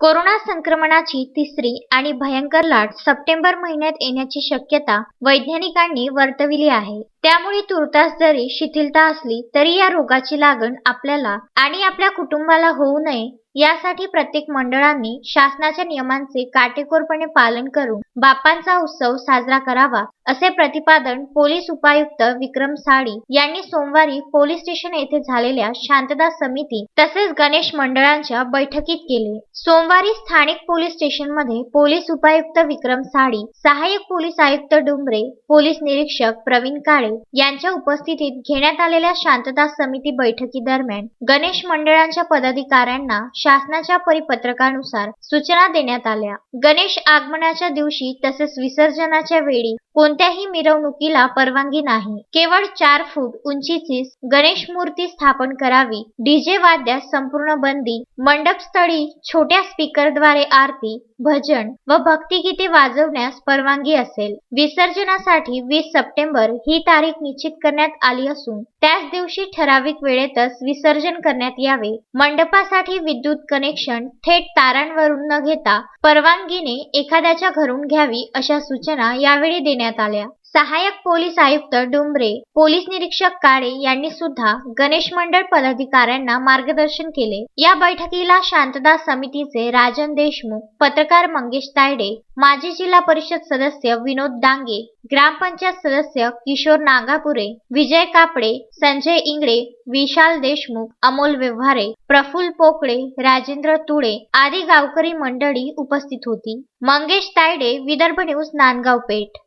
Corona संक्रमणाची तिसरी आणि भयंकर लाट सप्टेंबर महिन्यात येण्याची शक्यता वैज्ञानिकांनी वर्तविली आहे. त्यामुळे तुर्तास जरी शिथिलता असली तरी या रोगाची लागण आपल्याला आणि आपल्या कुटुंबाला होऊ नये यासाठी प्रत्येक मंडळांनी शासनाच्या नियमांचे काटेकोरपणे पालन करून बापांचा उत्सव साजरा करावा असे प्रतिपादन पोलीस उपायुक्त विक्रम साळी यांनी सोमवारी पोलीस स्टेशन येथे झालेल्या शांतता समिती तसेच गणेश मंडळांच्या बैठकीत केले. सोमवारी स्थानिक पोलीस स्टेशनमध्ये पोलीस उपायुक्त विक्रम साळी सहाय्यक पोलीस आयुक्त डुंबरे पोलीस निरीक्षक प्रवीण काळे यांच्या उपस्थितीत घेण्यात आलेल्या शांतता समिती बैठकीदरम्यान गणेश मंडळांच्या पदाधिकाऱ्यांना शासनाच्या परिपत्रकानुसार सूचना देण्यात आल्या. गणेश आगमनाच्या दिवशी तसेच विसर्जनाच्या वेळी कोणत्याही मिरवणुकीला परवानगी नाही. केवळ चार फूट उंचीची गणेश मूर्ती स्थापन करावी डीजे वाद्यास संपूर्ण बंदी मंडपस्थळी छोट्या स्पीकरद्वारे आरती भजन व भक्तिगीते वाजवण्यास परवानगी असेल. विसर्जनासाठी वीस सप्टेंबर ही तारीख निश्चित करण्यात आली असून त्याच दिवशी ठराविक वेळेतच विसर्जन करण्यात यावे. मंडपासाठी विद्युत कनेक्शन थेट तारांवरून न घेता परवानगीने एखाद्याच्या घरून घ्यावी अशा सूचना यावेळी देण्यात आल्या. सहाय्यक पोलीस आयुक्त डुंबरे पोलीस निरीक्षक काळे यांनी सुद्धा गणेश मंडळ पदाधिकाऱ्यांना मार्गदर्शन केले. या बैठकीला शांतता समितीचे राजन देशमुख पत्रकार मंगेश तायडे माजी जिल्हा परिषद सदस्य विनोद डांगे ग्रामपंचायत सदस्य किशोर नागापुरे विजय कापडे संजय इंगळे विशाल देशमुख अमोल व्यवहारे प्रफुल्ल पोकळे राजेंद्र तुळे आदी गावकरी मंडळी उपस्थित होती. मंगेश तायडे विदर्भ न्यूज नांदगाव पेठ.